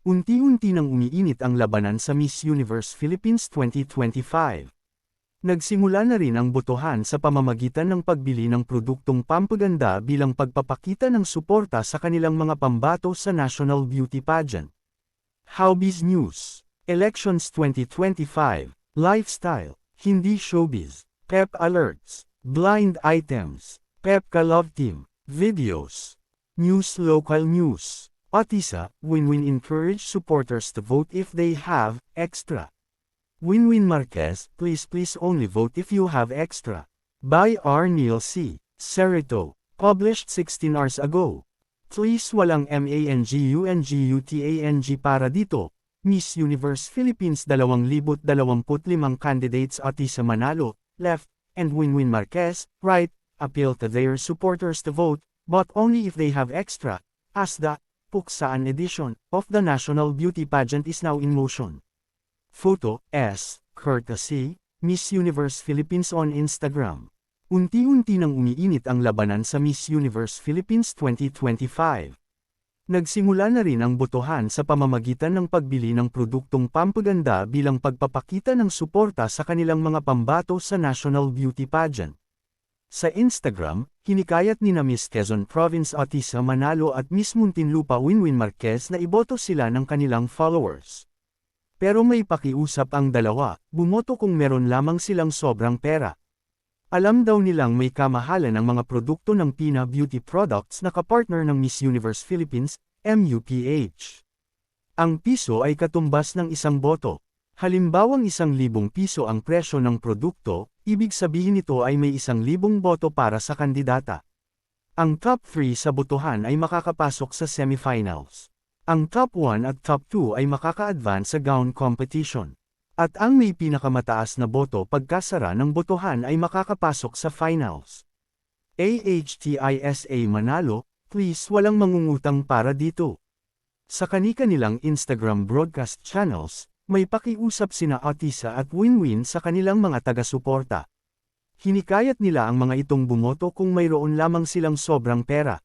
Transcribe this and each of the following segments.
Unti-unti nang umiinit ang labanan sa Miss Universe Philippines 2025. Nagsimula na rin ang botohan sa pamamagitan ng pagbili ng produktong pampaganda bilang pagpapakita ng suporta sa kanilang mga pambato sa National Beauty Pageant. Howbiz News, Elections 2025, Lifestyle, Hindi Showbiz, Pep Alerts, Blind Items, Pepka Love Team, Videos, News Local News. Otisa, Win-Win encourage supporters to vote if they have extra. Win-Win Marquez, please please only vote if you have extra. By R. Neil C. Cerrito. Published 16 hours ago. Please walang MANGUNGUTANG para dito. Miss Universe Philippines 2025 candidates Otisa Manalo, left, and Win-Win Marquez, right, appeal to their supporters to vote, but only if they have extra, as the Puksaan edition of the National Beauty Pageant is now in motion. Photo S. Courtesy, Miss Universe Philippines on Instagram. Unti-unti nang umiinit ang labanan sa Miss Universe Philippines 2025. Nagsimula na rin ang botohan sa pamamagitan ng pagbili ng produktong pampaganda bilang pagpapakita ng suporta sa kanilang mga pambato sa National Beauty Pageant. Sa Instagram, hinikayat ni na Miss Quezon Province Otisa Manalo at Miss Muntinlupa Winwin Marquez na iboto sila ng kanilang followers. Pero may pakiusap ang dalawa, bumoto kung meron lamang silang sobrang pera. Alam daw nilang may kamahalan ang mga produkto ng Pina Beauty Products na kapartner ng Miss Universe Philippines, MUPH. Ang piso ay katumbas ng isang boto. Halimbawang isang libong piso ang presyo ng produkto, Ibig sabihin nito ay may isang libong boto para sa kandidata. Ang top 3 sa botohan ay makakapasok sa semifinals. Ang top 1 at top 2 ay makaka-advance sa gown competition. At ang may pinakamataas na boto pagkasara ng botohan ay makakapasok sa finals. AHTISA Manalo, please walang mangungutang para dito. Sa kanika nilang Instagram broadcast channels, may pakiusap sina Atisa at Win-Win sa kanilang mga taga-suporta. Hinikayat nila ang mga itong bumoto kung mayroon lamang silang sobrang pera.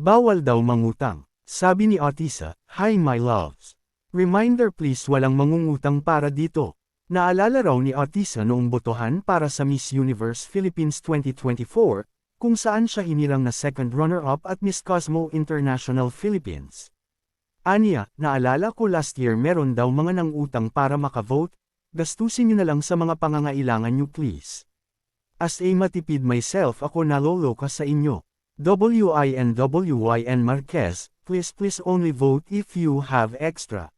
Bawal daw mangutang. Sabi ni Atisa, Hi my loves. Reminder please walang mangungutang para dito. Naalala raw ni Atisa noong botohan para sa Miss Universe Philippines 2024, kung saan siya hinirang na second runner-up at Miss Cosmo International Philippines. Aniya, naalala ko last year meron daw mga nang utang para makavote, gastusin nyo na lang sa mga pangangailangan nyo please. As a matipid myself ako naloloka sa inyo. WINWYN Marquez, please please only vote if you have extra.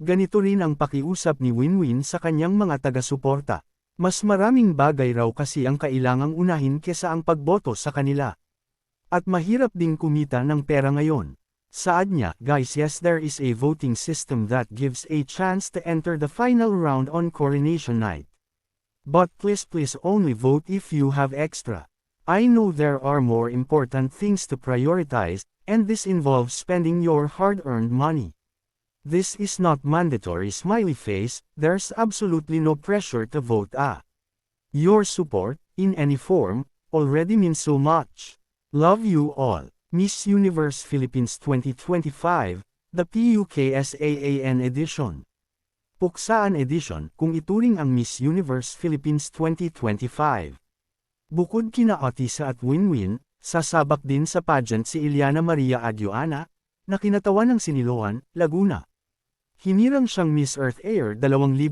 Ganito rin ang pakiusap ni Winwin sa kanyang mga taga-suporta. Mas maraming bagay raw kasi ang kailangang unahin kesa ang pagboto sa kanila. At mahirap ding kumita ng pera ngayon. Saad niya, guys yes there is a voting system that gives a chance to enter the final round on coronation night. But please please only vote if you have extra. I know there are more important things to prioritize, and this involves spending your hard-earned money. This is not mandatory smiley face, there's absolutely no pressure to vote ah. Your support, in any form, already means so much. Love you all. Miss Universe Philippines 2025, the PUKSAAN edition. Puksaan edition kung ituring ang Miss Universe Philippines 2025. Bukod kina Otisa at Winwin, sasabak din sa pageant si Iliana Maria Aguana, na kinatawan ng Siniloan, Laguna. Hinirang siyang Miss Earth Air 2023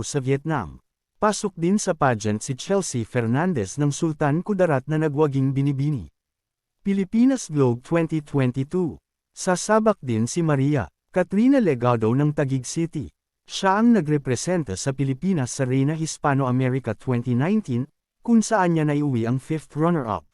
sa Vietnam. Pasok din sa pageant si Chelsea Fernandez ng Sultan Kudarat na nagwaging binibini. Pilipinas Globe 2022. Sasabak din si Maria, Katrina Legado ng Taguig City. Siya ang nagrepresenta sa Pilipinas sa Reina Hispano-America 2019, kung saan niya naiuwi ang fifth runner-up.